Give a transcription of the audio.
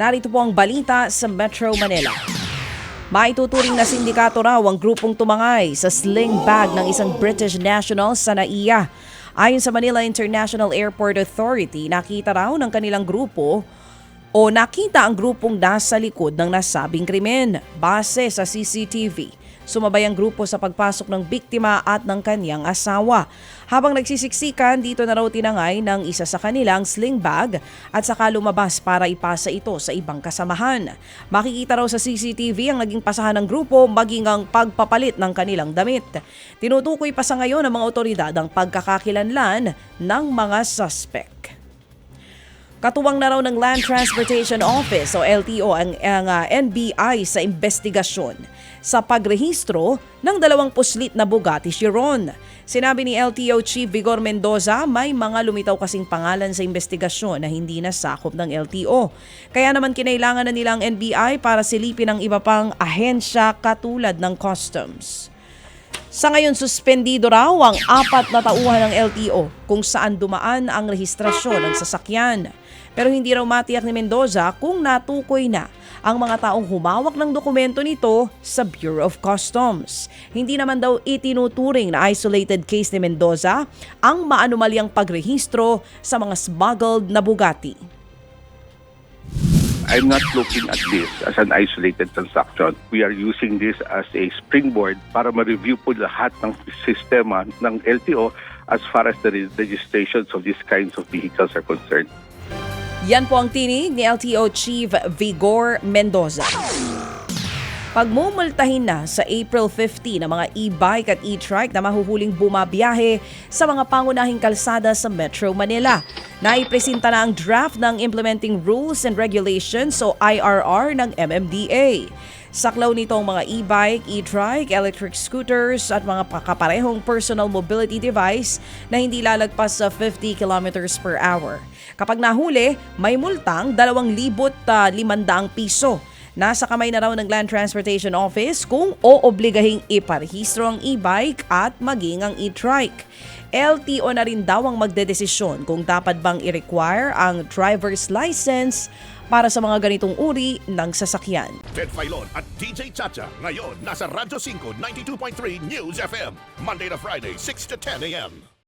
narito po ang balita sa Metro Manila. Maituturing na sindikato raw ang grupong tumangay sa sling bag ng isang British national sa NAIA. Ayon sa Manila International Airport Authority, nakita raw ng kanilang grupo o nakita ang grupong nasa likod ng nasabing krimen base sa CCTV. Sumabay ang grupo sa pagpasok ng biktima at ng kanyang asawa. Habang nagsisiksikan, dito na raw tinangay ng isa sa kanilang sling bag at saka lumabas para ipasa ito sa ibang kasamahan. Makikita raw sa CCTV ang naging pasahan ng grupo maging ang pagpapalit ng kanilang damit. Tinutukoy pa sa ngayon ng mga otoridad ang pagkakakilanlan ng mga suspect. Katuwang na raw ng Land Transportation Office o LTO ang, ang ah, NBI sa investigasyon sa pagrehistro ng dalawang puslit na Bugatti Chiron. Sinabi ni LTO Chief Vigor Mendoza, may mga lumitaw kasing pangalan sa investigasyon na hindi nasakop ng LTO. Kaya naman kinailangan na nila ang NBI para silipin ang iba pang ahensya katulad ng customs. Sa ngayon, suspendido raw ang apat na tauhan ng LTO kung saan dumaan ang rehistrasyon ng sasakyan. Pero hindi raw matiyak ni Mendoza kung natukoy na ang mga taong humawak ng dokumento nito sa Bureau of Customs. Hindi naman daw itinuturing na isolated case ni Mendoza ang maanumalyang pagrehistro sa mga smuggled na Bugatti. I'm not looking at this as an isolated transaction. We are using this as a springboard para ma-review po lahat ng sistema ng LTO as far as the re- registrations of these kinds of vehicles are concerned. Yan po ang tinig ni LTO Chief Vigor Mendoza. Pagmumultahin na sa April 15 ng mga e-bike at e-trike na mahuhuling bumabiyahe sa mga pangunahing kalsada sa Metro Manila. Naipresenta na ang draft ng Implementing Rules and Regulations o IRR ng MMDA. Saklaw nito ang mga e-bike, e-trike, electric scooters at mga kaparehong personal mobility device na hindi lalagpas sa 50 kilometers per hour. Kapag nahuli, may multang 2,500 piso. Nasa kamay na raw ng Land Transportation Office kung ooobligahing iparehistro ang e-bike at maging ang e-trike. LTO na rin daw ang magdedesisyon kung dapat bang i-require ang driver's license para sa mga ganitong uri ng sasakyan. Ted Filon at DJ Chacha. Ngayon, nasa Radyo 5, 92.3 News FM. Monday to Friday, 6 to 10 a.m.